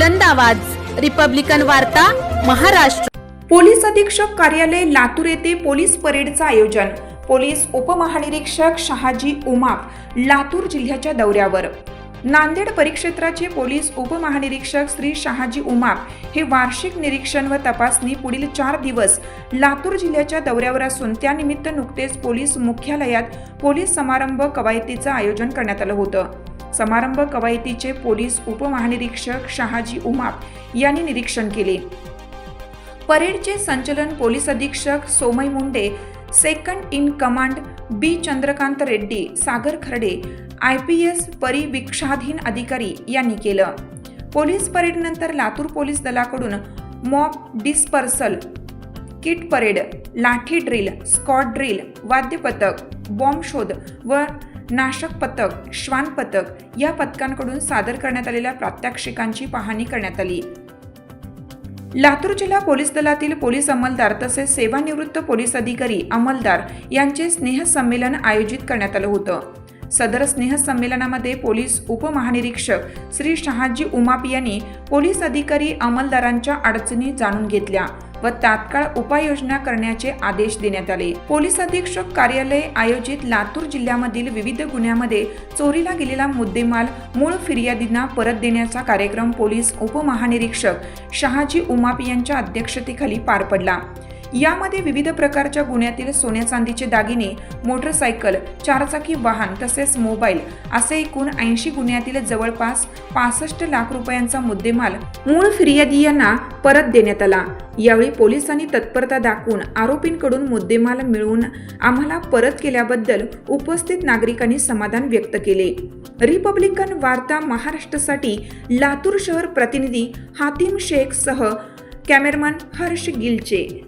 बुलंद आवाज. रिपब्लिकन वार्ता महाराष्ट्र. पोलीस अधीक्षक कार्यालय लातूर येथे पोलीस परेडचं आयोजन. पोलीस उपमहानिरीक्षक शहाजी उमाप लातूर जिल्ह्याच्या दौऱ्यावर. नांदेड परिक्षेत्राचे पोलीस उपमहानिरीक्षक श्री शहाजी उमाप हे वार्षिक निरीक्षण व तपासणी पुढील चार दिवस लातूर जिल्ह्याच्या दौऱ्यावर असून त्यानिमित्त नुकतेच पोलीस मुख्यालयात पोलीस समारंभ कवायतीचं आयोजन करण्यात आलं होतं. समारंभ कवायतीचे पोलीस उपमहानिरीक्षक शहाजी उमाप यांनी निरीक्षण केले. परेडचे संचलन पोलीस अधीक्षक Somay Munde second in command B Chandrakant Reddy Sagar Kharde I P S परिविक्षाधीन अधिकारी यांनी केलं. पोलीस परेडनंतर लातूर पोलीस दलाकडून mob dispersal kit parade lathi drill squad drill वाद्यपथक bomb शोध व नाशक पथक श्वान पथक या पथकांकडून सादर करण्यात आलेल्या प्रात्यक्षिकांची पाहणी करण्यात आली. लातूर जिल्हा पोलीस दलातील पोलीस अंमलदार तसेच सेवानिवृत्त पोलीस अधिकारी अंमलदार यांचे स्नेहसंमेलन आयोजित करण्यात आलं होतं. सदर स्नेहसंमेलनामध्ये पोलीस उपमहानिरीक्षक श्री शहाजी उमाप यांनी पोलीस अधिकारी अंमलदारांच्या अडचणी जाणून घेतल्या. व तात्काळ उपाययोजना करण्याचे आदेश देण्यात आले. पोलीस अधीक्षक कार्यालय आयोजित लातूर जिल्ह्यामधील विविध गुन्ह्यामध्ये चोरीला गेलेला मुद्देमाल मूळ फिर्यादींना परत देण्याचा कार्यक्रम पोलीस उपमहानिरीक्षक शहाजी उमाप यांच्या अध्यक्षतेखाली पार पडला. यामध्ये विविध प्रकारच्या गुन्ह्यातील सोन्या चांदीचे दागिने मोटरसायकल चारचाकी वाहन तसेच मोबाईल असे एकूण ऐंशी गुन्ह्यातील जवळपास पासष्ट लाख रुपयांचा मुद्देमाल मूळ फिर्यादी यांना परत देण्यात आला. यावेळी पोलिसांनी तत्परता दाखवून आरोपींकडून मुद्देमाल मिळवून आम्हाला परत केल्याबद्दल उपस्थित नागरिकांनी समाधान व्यक्त केले. रिपब्लिकन वार्ता महाराष्ट्रासाठी लातूर शहर प्रतिनिधी हातीम शेख सह कॅमेरमन हर्ष गिलचे.